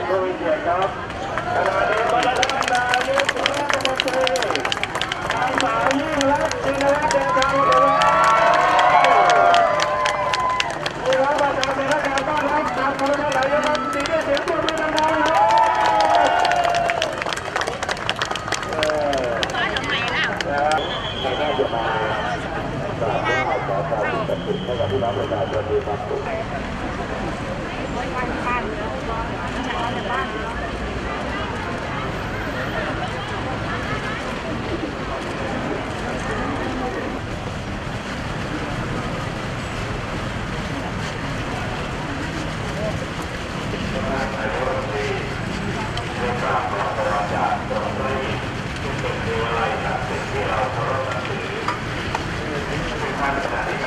ท่านผู้มีเกียรติครับขณะนี้บรรดาท่านนายกรัฐมนตรีนางสาวยิ่งรักชินวัตรเดินทางมาแล้วมีรับประทานในราชการต้อนรับการพลเรือนายกรัฐมนตรีด้วยเสียงปรบมือดังๆครับเออนะครับในจะมากราบไหว้ขอความศักดิ์สิทธิ์ให้กับพี่น้องประชาชนมีความสุข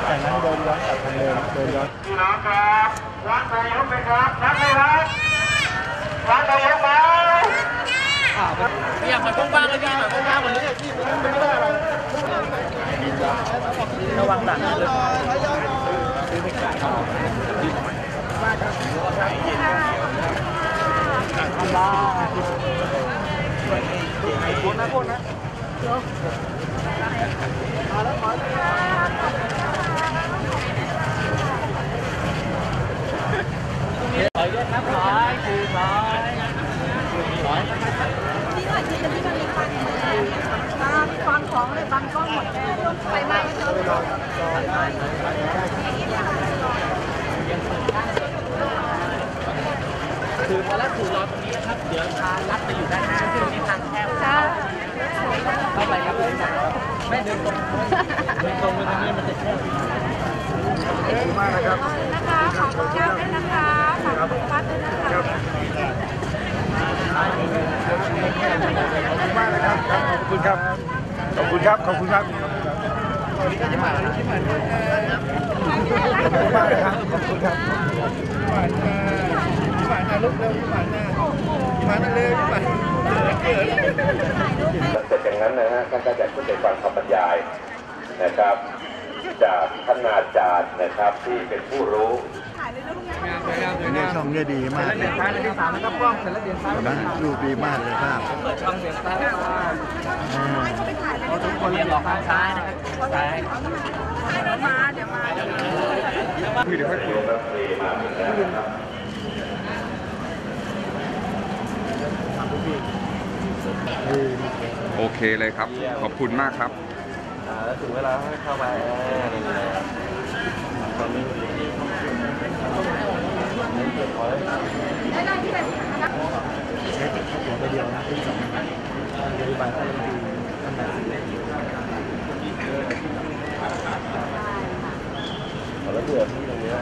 จากนั้นเดินย้อนกลับทางเดิมเดินย้อน พี่น้องครับรักนายกไหมครับรักไหมครับรักนายกไหมอยากเหมือนป้องเลยพี่เหมือนป้องๆเหมือนนี้ระวังหลังเลย ถอยด้วยครับถอยคือถอยถอยที่หน่อยที่จะที่มันมีควันบางฟังของเลยบางกล้องหมดแล้วไฟไหม้เจอคือพอแล้วถูรอตรงนี้นะครับ เดี๋ยวทางลัดไปอยู่ด้านหน้าซึ่งมีทางแคบค่ะเข้าไปครับไม่เดินตรงเดินตรงไปตรงนี้มันจะแคบนะคะขอบคุณแก้วด้วยนะคะขอบคุณวัดด้วยนะคะ มากนะครับขอบคุณครับ ขอบคุณครับ ขอบคุณครับขอบคุณมากนะครับขอบคุณครับผ่านมาผ่านมาลุกเร็วผ่านมาผ่านมาเลยผ่านเกิดหลังจากอย่างนั้นนะฮะท่านก็จะขึ้นไปฟังคำบรรยายนะครับ จากท่านอาจารย์นะครับที่เป็นผู้รู้เนี่ยช่องเนี่ยดีมากเดินซ้ายเดินซ้ายแล้วก็ป้องเสร็จแล้วเดินซ้ายนะรูปดีมากเลยครับเปิดช่องเดินซ้ายอ่าทุกคนเรียนออกทางซ้ายนะครับซ้ายเดี๋ยวมาเดี๋ยวมาคือเดี๋ยวให้คุยรัฐมนตรีมาถึงแล้วนะครับโอเคเลยครับ ขอบคุณมากครับแล้ว ถึงเวลาให้เข้าไปอะไรอย่างเงี้ยตอนนี้ ใช้ข้าวหัวไปเดียวนะที่สองนะครับนโยบายท่านรัฐมนตรีท่านนายก แล้วเบื่อที่ตรงนี้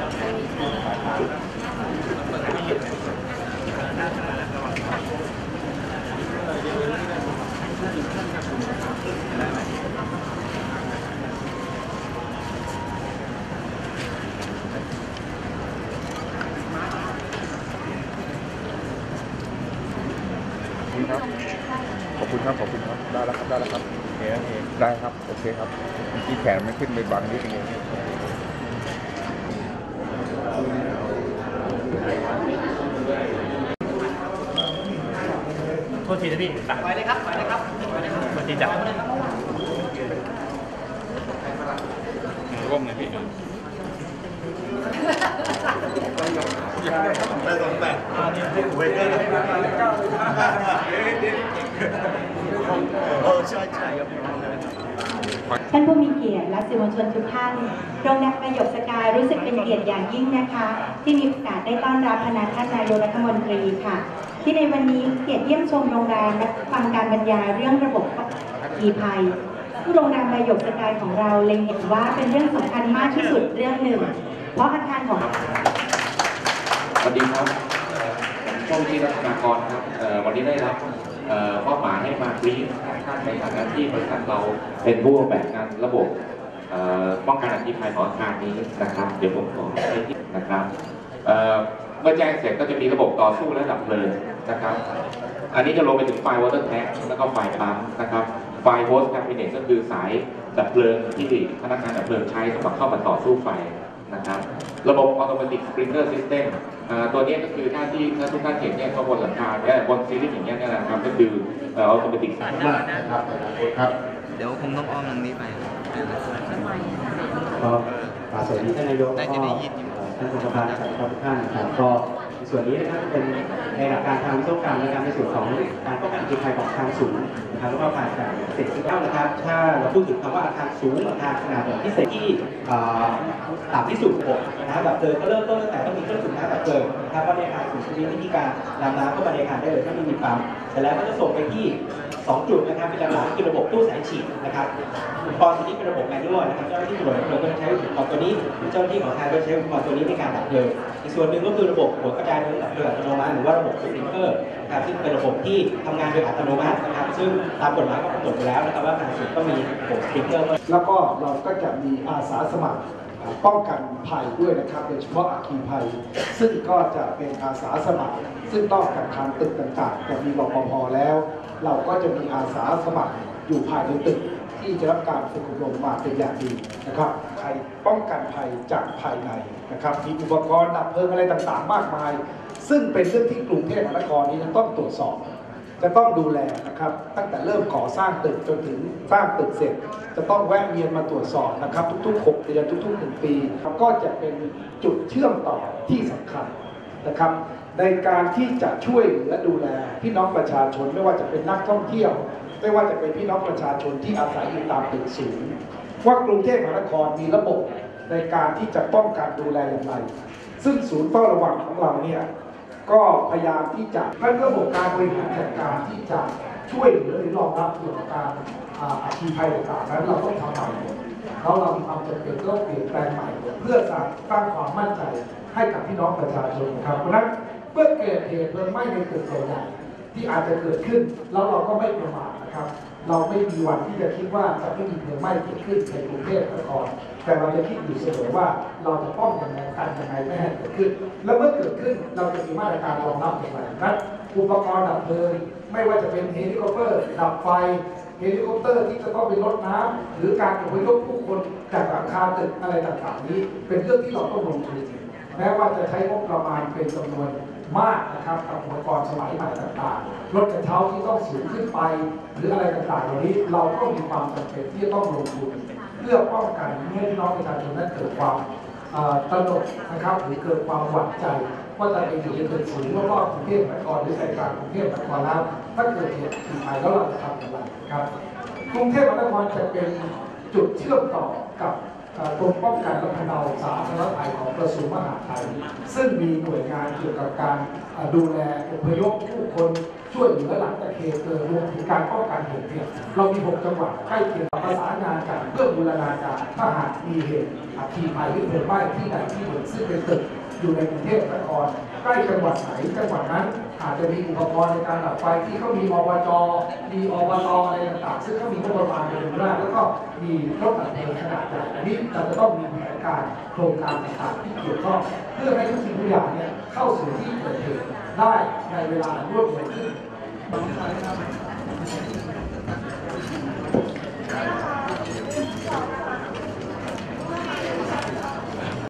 ขอบคุณครับ ขอบคุณครับ ขอบคุณครับ ได้แล้วครับ ได้แล้วครับ โอเคโอเคได้ครับ โอเคครับเมื่อกี้แขนมันขึ้นไปบังนิดนึงโทษทีนะพี่ไปเลยครับไปเลยครับไปเลยครับสวัสดีจ้ะร่วมเลยพี่ ท่านผู้มีเกียรติและสื่อมวลชนทุกท่าน โรงแรมประโยคสกายรู้สึกเป็นเกียรติอย่างยิ่งนะคะ ที่มีโอกาสได้ต้อนรับคณะท่านนายกรัฐมนตรีค่ะ ที่ในวันนี้เกียรติเยี่ยมชมโรงแรมและฟังการบรรยายเรื่องระบบอีภัยซึ่โรงแรมประโยคสกายของเราเล็งเห็นว่าเป็นเรื่องสำคัญมากที่สุดเรื่องหนึ่ง เพราะอาคารของสวัสดีครับผมโชคดีรัตนากรครับวันนี้ได้รับเอ่อมอบหมายให้มาบรีฟท่านในฐานะที่บริษัทเราเป็นผู้ออกแบบงานระบบป้องกันอัคคีภัยของอาคารนี้นะครับ เดี๋ยวผมขอให้ที่นะครับเมื่อแจ้งเสร็จก็จะมีระบบต่อสู้และดับเพลิงนะครับ อันนี้จะลงไปถึงไฟ water tank แล้วก็ไฟปั๊มนะครับ ไฟ hose cabinet ก็คือสายดับเพลิงที่พนักงานดับเพลิงใช้สำหรับเข้ามาต่อสู้ไฟ นะครับระบบ automatic sprinkler system อ่าตัวนี้ก็คือถ้าที่ถ้าทุกท่านเห็นเนี่ยก็บนหลังคาเนี่ยบนซีรีส์อย่างเงี้ยเนี่ยนะครับก็คือเอ่อออโตเมติกมากนะครับครับ เดี๋ยวคงต้องอ้อมทางนี้ไปก็อ่าสวัสดีท่านนายกได้ก็จะได้ยินอยู่ท่านสภาจัดทุกท่านนะครับก็ในส่วนนี้นะครับเป็นในหลักการทางวิศวกรรมนะครับในส่วนของการป้องกันอัคคีภัยของอาคารสูงนะครับแล้วก็การจัดเสร็จที่เก้านะครับ ถ้าเราพูดถึงคำว่าอาคารสูงอาคารขนาดแบบพิเศษที่อ่า ต่ำที่สุดหกนะครับแบบเพลิงก็เริ่มต้นตั้งแต่ต้องมีเครื่องสูบน้ำแบบเพลิงนะครับว่าในอาคารสูงชนิดวิธีการนำน้ำเข้ามาในอาคารได้เลยถ้าไม่มีปั๊มเสร็จแล้วก็จะส่งไปที่2จุดนะครับเป็นหลักๆคือระบบตู้สายฉีดนะครับอุปกรณ์ตัวนี้เป็นระบบแมนนวลนะครับเจ้าหน้าที่ตำรวจเพลิงก็จะใช้อุปกรณ์ตัวนี้เจ้าหน้าที่ของทางก็ใช้อุปกรณ์ตัวนี้ในการดับเพลิงอีกส่วนหนึ่งก็คือระบบหัวกระจายน้ำดับเพลิงอัตโนมัติหรือว่าระบบสปริงเกอร์นะครับซึ่งเป็นระบบที่ทำงานโดยอัตโนมัตินะครับซึ่งตามกฎหมายก็กำหนดไว้แล้วนะครับว่าการสูบต้องมีระบบสปริงเกอร์แล้วก็เราก็จะมีอาสาสมัคร ป้องกันภัยด้วยนะครับโดยเฉพาะอัคคีภัย ซึ่งก็จะเป็นอาสาสมัคร ซึ่งนอกจากทางตึกต่างๆจะมีรปภแล้ว เราก็จะมีอาสาสมัครอยู่ภายในตึกที่จะรับการฝึกอบรมมาเป็นอย่างดีนะครับภัยป้องกันภัยจากภายในนะครับ มีอุปกรณ์ดับเพลิงอะไรต่างๆ มากมาย ซึ่งเป็นเรื่องที่กรุงเทพมหานครนี้จะต้องตรวจสอบ จะต้องดูแลนะครับ ตั้งแต่เริ่มก่อสร้างตึกจนถึงสร้างตึกเสร็จ จะต้องแวะเวียนมาตรวจสอบนะครับ ทุกๆ 6 เดือนทุกๆ 1 ปี ก็จะเป็นจุดเชื่อมต่อที่สำคัญนะครับ ในการที่จะช่วยเหลือดูแลพี่น้องประชาชนไม่ว่าจะเป็นนักท่องเที่ยว ไม่ว่าจะเป็นพี่น้องประชาชนที่อาศัยอยู่ตามตึกสูงว่ากรุงเทพมหานครมีระบบในการที่จะป้องกันดูแลอย่างไร ซึ่งศูนย์เฝ้าระวังของเราเนี่ย ก็พยายามที่จะให้ระบบการบริหารจัดการที่จะช่วยเหลือหรือรองรับเกี่ยวกับการอาชีพภัยต่างๆนั้นเราต้องทำใหม่หมดแล้วเรามีความจำเป็นต้องเปลี่ยนแปลงใหม่หมดเพื่อสร้างสร้างความมั่นใจให้กับพี่น้องประชาชนครับเพราะนั้นเมื่อเกิดเหตุเพลิงไหม้ในตึกใหญ่ที่อาจจะเกิดขึ้นแล้วเราก็ไม่ประมาท ครับ เราไม่มีวันที่จะคิดว่าจะไม่มีเพลิงไหม้เกิดขึ้นในกรุงเทพมหานครแต่เราจะคิดอยู่เสมอว่าเราจะป้องกันกันยังไงไม่ให้เกิดขึ้น แล้วเมื่อเกิดขึ้นเราจะมีมาตรการรองรับอย่างไรนั้นอุปกรณ์ดับเพลิงไม่ว่าจะเป็นเฮลิคอปเตอร์ดับไฟเฮลิคอปเตอร์ที่จะต้องไปรดน้ำหรือการอพยพผู้คนจากหลังคาตึกอะไรต่างๆนี้ เป็นเรื่องที่เราต้องลงทุนแม้ว่าจะใช้งบประมาณเป็นจำนวน มากนะครับกับอุปกรณ์สมัยใหม่ต่างๆ รถกระเช้าที่ต้องสูงขึ้นไป หรืออะไรต่างๆเหล่านี้เราก็มีความจำเป็นที่จะต้องลงทุนเพื่อป้องกันไม่ให้น้องประชาชนนั้นเกิดความตระหนกนะครับหรือเกิดความหวั่นใจว่าจะไปอยู่ในตึกสูงรอบๆกรุงเทพมหานครหรือใจกลางกรุงเทพมหานครแล้วถ้าเกิดเหตุขึ้นไปแล้วเราจะทำอย่างไรครับกรุงเทพมหานครจะเป็นจุดเชื่อมต่อกับ กรมป้องกันและบรรเทาสาธารณภัยของกระทรวงมหาดไทย ซึ่งมีหน่วยงานเกี่ยวกับการดูแลอพยพผู้คนช่วยเหลือหลังจากเหตุเกิดรวมถึงการป้องกันเหตุเนี่ยเรามี 6 จังหวัดใกล้เคียงประสานงานกันเพื่อบูรณาการถ้าหากมีเหตุอัคคีภัยหรือเพลิงไหม้ที่ใดที่หนึ่งซึ่งเป็นตึก อยู่ในกรุงเทพนครใกล้จังหวัดไหนจังหวัดนั้นอาจจะมีอุปกรณ์ในการดับไฟที่เขามีอบจมีอบตอะไรต่างๆ ซึ่งเขามีงบประมาณเป็นร่างแล้วก็มีรถตัดเพลิงขนาดใหญ่นี้เราจะต้องมีแผนการโครงการต่างๆที่เกี่ยวข้องเพื่อให้ทุกสิ่งทุกอย่างเนี่ยเข้าสู่ที่เกิดเหตุได้ในเวลารวดเร็วขึ้น